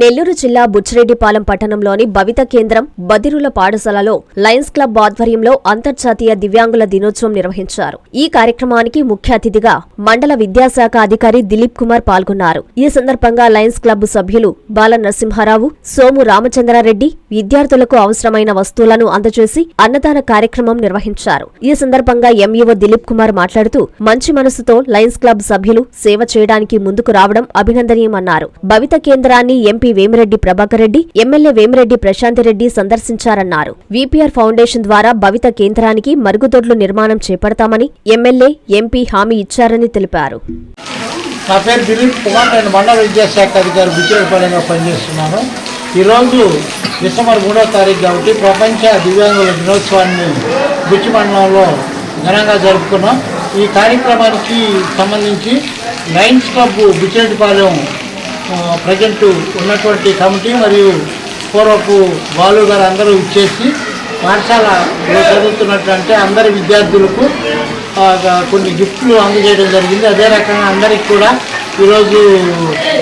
నెల్లూరు జిల్లా బుచ్చిరెడ్డిపాలెం పట్టణంలోని భవిత కేంద్రం బదిరుల పాఠశాలలో లయన్స్ క్లబ్ ఆధ్వర్యంలో అంతర్జాతీయ దివ్యాంగుల దినోత్సవం నిర్వహించారు. ఈ కార్యక్రమానికి ముఖ్య అతిథిగా మండల విద్యాశాఖ అధికారి దిలీప్ కుమార్ పాల్గొన్నారు. ఈ సందర్భంగా లయన్స్ క్లబ్ సభ్యులు బాల నరసింహారావు సోము రామచంద్రారెడ్డి విద్యార్థులకు అవసరమైన వస్తువులను అందజేసి అన్నదాన కార్యక్రమం నిర్వహించారు. ఈ సందర్భంగా ఎంఈఓ దిలీప్ కుమార్ మాట్లాడుతూ మంచి మనసుతో లయన్స్ క్లబ్ సభ్యులు సేవ చేయడానికి ముందుకు రావడం అభినందనీయమన్నారు. భవిత కేంద్రాన్ని MP MP Vemireddy Prabhakar Reddy MLA Vemireddy Prashanti Reddy సందర్శించారన్నారు. VPR foundation ద్వారా భవిత కేంద్రానికి మరుగుదొడ్లు నిర్మాణం చేపడతామని ఎమ్మెల్యే ఎంపీ హామీ ఇచ్చారని తెలిపారు. నా పేరు దిలీప్ కుమార్. నేను మండల విద్యాశాఖ అధికారి బుచ్చిరెడ్డిపాలెంగా పనిచేస్తున్నాను. ఈరోజు డిసెంబర్ మూడో తారీఖు కాబట్టి ప్రపంచ దివ్యాంగుల దినోత్సవాన్ని బుచ్చి మండలంలో ఘనంగా జరుపుకున్నాం. ఈ కార్యక్రమానికి సంబంధించి లయన్స్ క్లబ్ బుచ్చిరెడ్డిపాలెం ప్రజెంట్ ఉన్నటువంటి కమిటీ మరియు పూర్వపు బాలు గారు అందరూ ఇచ్చేసి పాఠశాలలో చదువుతున్నటువంటి అందరి విద్యార్థులకు కొన్ని గిఫ్ట్లు అందజేయడం జరిగింది. అదే రకంగా అందరికి కూడా ఈరోజు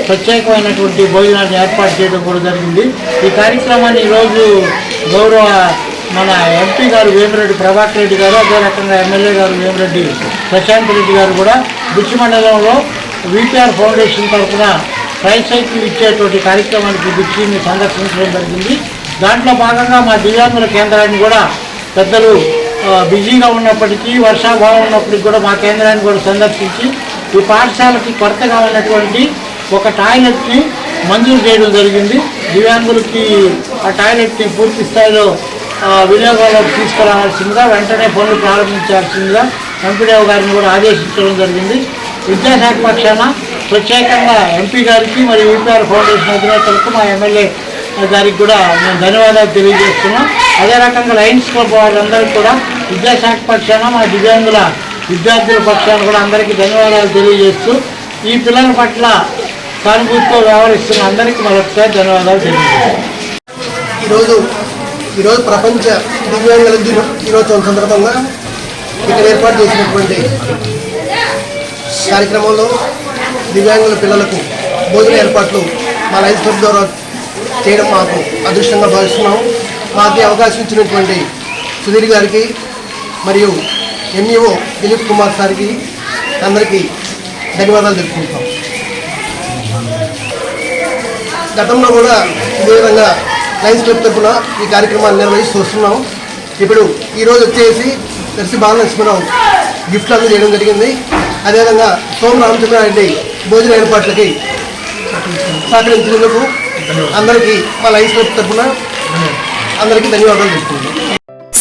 ప్రత్యేకమైనటువంటి భోజనాన్ని ఏర్పాటు చేయడం కూడా జరిగింది. ఈ కార్యక్రమాన్ని ఈరోజు గౌరవ మన ఎంపీ గారు వేమిరెడ్డి ప్రభాకర్ రెడ్డి గారు అదే రకంగా ఎమ్మెల్యే గారు వేమిరెడ్డి ప్రశాంత్ రెడ్డి గారు కూడా బుచ్చి మండలంలో విపిఆర్ ఫౌండేషన్ తరఫున ట్రైసైకిల్ ఇచ్చేటువంటి కార్యక్రమానికి బుచ్చిని సందర్శించడం జరిగింది. దాంట్లో భాగంగా మా దివ్యాంగుల కేంద్రాన్ని కూడా పెద్దలు బిజీగా ఉన్నప్పటికీ వర్షాభావం ఉన్నప్పటికీ కూడా మా కేంద్రాన్ని కూడా సందర్శించి ఈ పాఠశాలకి కొరతగా ఉన్నటువంటి ఒక టాయిలెట్ని మంజూరు చేయడం జరిగింది. దివ్యాంగులకి ఆ టాయిలెట్ని పూర్తి స్థాయిలో వినియోగంలోకి తీసుకురావాల్సిందిగా వెంటనే పనులు ప్రారంభించాల్సిందిగా ఎంపీడీఓ గారిని కూడా ఆదేశించడం జరిగింది. విద్యాశాఖ పక్షాన ప్రత్యేకంగా ఎంపీ గారికి మరియు ఈపీఆర్ ఫౌండేషన్ అధినేతలకు మా ఎమ్మెల్యే గారికి కూడా మేము ధన్యవాదాలు తెలియజేస్తున్నాం. అదే రకంగా లయన్స్ క్లబ్ వాళ్ళందరికీ కూడా విద్యాశాఖ పక్షాన మా దివ్యాంగుల విద్యార్థుల పక్షాన కూడా అందరికీ ధన్యవాదాలు తెలియజేస్తూ ఈ పిల్లల పట్ల సానుభూతితో వ్యవహరిస్తున్న అందరికీ మరొకసారి ధన్యవాదాలు తెలియజేస్తాం ఈరోజు ఈరోజు ప్రపంచ దివ్యాంగుల దిన. దినోత్సవం సందర్భంగా ఇక్కడ ఏర్పాటు చేసినటువంటి కార్యక్రమంలో దివ్యాంగుల పిల్లలకు భోజన ఏర్పాట్లు మా లైఫ్ క్లబ్ ద్వారా చేయడం మాకు అదృష్టంగా భావిస్తున్నాము మాకు అవకాశం ఇచ్చినటువంటి సుధీర్ గారికి మరియు ఎంఈఓ దిలీప్ కుమార్ సార్కి అందరికీ ధన్యవాదాలు తెలుపుకుంటాం గతంలో కూడా ఇదే విధంగా లైన్స్ క్లబ్ తరఫున ఈ కార్యక్రమాన్ని నిర్వహిస్తూ వస్తున్నాం. ఇప్పుడు ఈరోజు వచ్చేసి దర్శి బాలలక్ష్మీరావు గిఫ్ట్లు అందజేయడం చేయడం జరిగింది. అదేవిధంగా సోమ రామచంద్రారెడ్డి భోజన ఏర్పాట్లకి సహకరించినందుకు అందరికీ మా లయన్స్ తరఫున అందరికీ ధన్యవాదాలు తెలుపుతున్నాం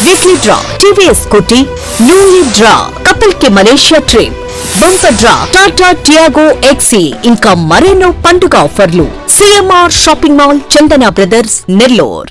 weekly draw TVS Scooty new year draw కపిల్కి Malaysia trip bumper draw Tata Tiago XE ఇంకా మరెన్నో పండుగ ఆఫర్లు CMR shopping mall Chandana brothers Nellore